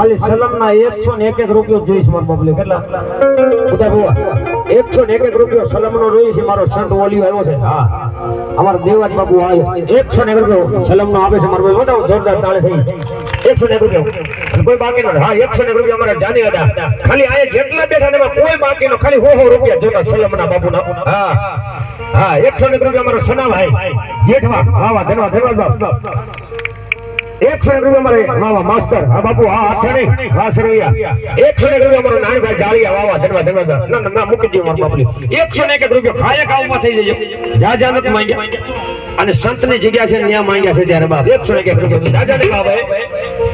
માં એકસો ને એક એક રૂપિયો જોઈશ મારો પબ્લિક. કેટલા? બધા બોવા એકસો ને એક એક રૂપિયો સલમનો જોઈશ છે મારો સંત ઓલિયો આવ્યો છે. હા. અમારા દેવાજ બાબુ આવ્યો. એકસો ને એક રૂપિયો સલમનો આવે છે મારો ભાઈ. બતાવો જોરદાર તાળે થઈ. એકસો ને એક રૂપિયો. કોઈ બાકી નો હા એકસો ને એક રૂપિયા અમારા જાની હતા. ખાલી આ જેટલા બેઠા એમાં કોઈ બાકી નો ખાલી હો હો રૂપિયા જોતા સલમના બાબુ ના હા. હા એકસો ને એક રૂપિયા અમારો સનાભાઈ. જેઠવા. વાહ વાહ ધન્યવાદ ધન્યવાદ બાપ. એકસો એક રૂપિયા મારે માવા માસ્તર. હા બાપુ હા હાથે નહીં. વાહ સરવૈયા. એકસો એક રૂપિયા મારો નાનભાઈ જાળિયા વાવા ધનવા ધનવા ના ના, મૂકી દો મારા બાપુ એકસો ને એક રૂપિયા ખાયા કાવમાં થઈ જજો. જા જા નથી માંગ્યા. અને સંતની જગ્યા છે ત્યાં માંગ્યા છે ત્યારે બાપ. એકસો એક રૂપિયા. જા જા ને બાપ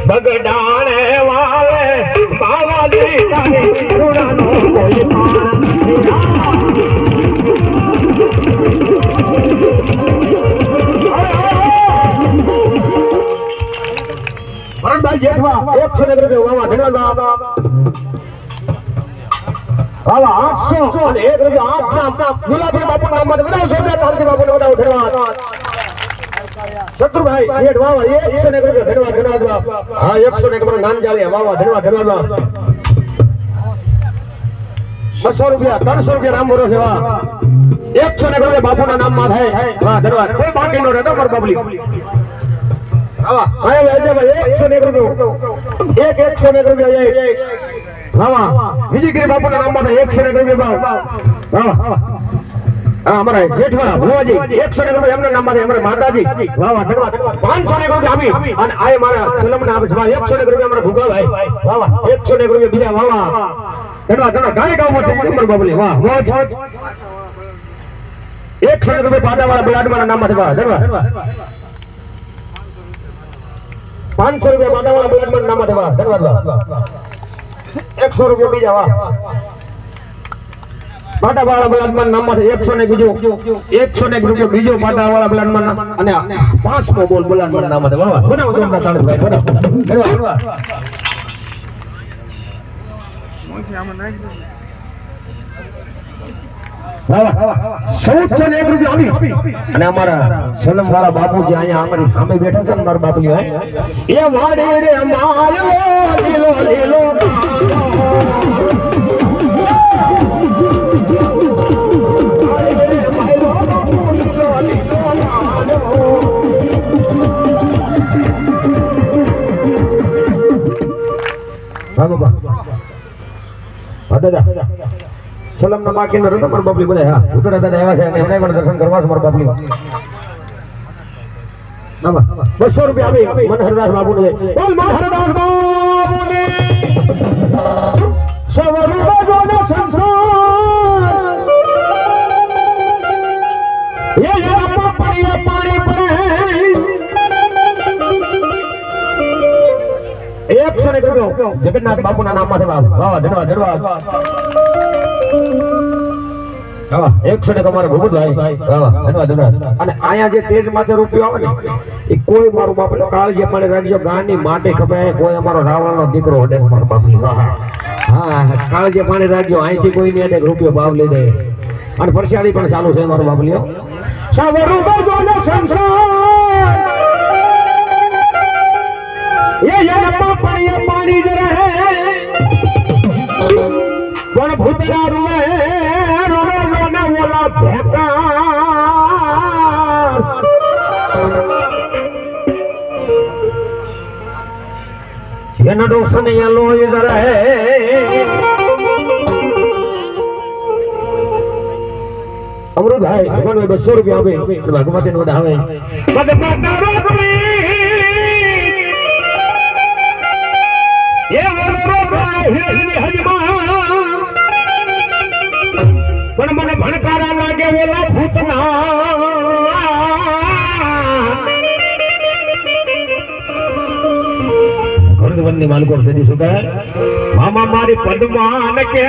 બગડાણે વાલે બાવાજી તારી કરુણાનો કોઈ પાર ભરતભાઈ જેઠવા એકસો ને એક રૂપિયા વાવા ધન્યવાદ બાપ વાવા આઠસો અને એક રૂપિયા આઠ નામ ગુલાબી બાપુ નામ માટે બનાવો જોરદાર તાલજી બાપુ ને બનાવો ધન્યવાદ શત્રુભાઈ જેઠ વાવા એકસો ને એક રૂપિયા ધન્યવાદ ધન્યવાદ બાપ હા એકસો ને એક રૂપિયા નાન જાળીયા વાવા ધન્યવાદ ધન્યવાદ બાપ બસો રૂપિયા ત્રણસો રૂપિયા નામ બોલો છે વાહ એકસો ને એક રૂપિયા બાપુના નામમાં થાય વાહ ધન્યવાદ કોઈ બાકી નો રહેતો પર પબ્લિક આવા. આયા એકસો ને એક રૂપિયો. ને રૂપિયા નામમાં એમના નામમાં અમારે માતાજી. પાંચસો ને રૂપિયા આપી. અને આ મારા એકસો ને રૂપિયા અમારા ભૂગાભાઈ વાહ વાહ એકસો ને રૂપિયા બીજા, વાહ વાહ. ધન્યવાદ ગામમાં થઈ નંબર વાહ મોજ એકસો ને રૂપિયા પાડાવાળા બ્લાડમાના નામમાં વાહ, ધન્યવાદ. પાંચસો રૂપિયા બ્લાડમાના નામમાં વાહ ધન્યવાદ વાહ એકસો રૂપિયા બીજા વાહ પાટાવાળા બ્લાડમાન નામમાં એકસો ને બીજો એકસો ને રૂપિયો બીજો પાટાવાળા બ્લાડમાન નામ. અને પાંચમો બોલ બ્લાડમાન નામ વાહ વાહ બનાવો ભાઈ બનાવો આવી અને અમારા સલમ વાળા બાપુજી અહીંયા અમારી સામે બેઠા છે ને મારા બાપુજી એ વાડે સલમ ના બાકી નો રતો મારા બાપલી બધા હા ઉતરા દાદા આવ્યા છે અને એમને પણ દર્શન કરવા છે મારા બાપલી બાબા બસો રૂપિયા આવી મનહરદાસ બાબુ ને બોલ મનહરદાસ બાબુ ને સવરું બાજુ નો સંસાર એ યારમાં પડીએ પાણી પડે એકસો ને કર્યો જગન્નાથ બાપુના નામમાં છે બાપ વાહ ધન્યવાદ ધન્યવાદ હા, એકસો ને તમારે ભૂપતભાઈ અને અહીંયા જે તેજ માથે રૂપિયો આવે ને, એ કોઈ મારું બાપ કાળજી પાણી રાખજો ગાંડી માટે ખબર કોઈ અમારો રાવણનો દીકરો મારો બાપની. હા કાળજી પાણી રાખજો, અહીંથી કોઈ ની એક રૂપિયો ભાવ લઈ દે. અને પરસાડી પણ ચાલુ છે મારો એ યનમાં પાણી ભૂતના રૂવે એના ડોસા ને અહીંયા લોહી જ રહે અમૃતભાઈ ભગવાન બસો રૂપિયા આપે આવે ભગવતા હેરની હજમાં પણ મને ભણકારા લાગે ઓલા ભૂતના ઘરવનની માલિકો દીધી શું કહે મામા મારી પદ્માન કે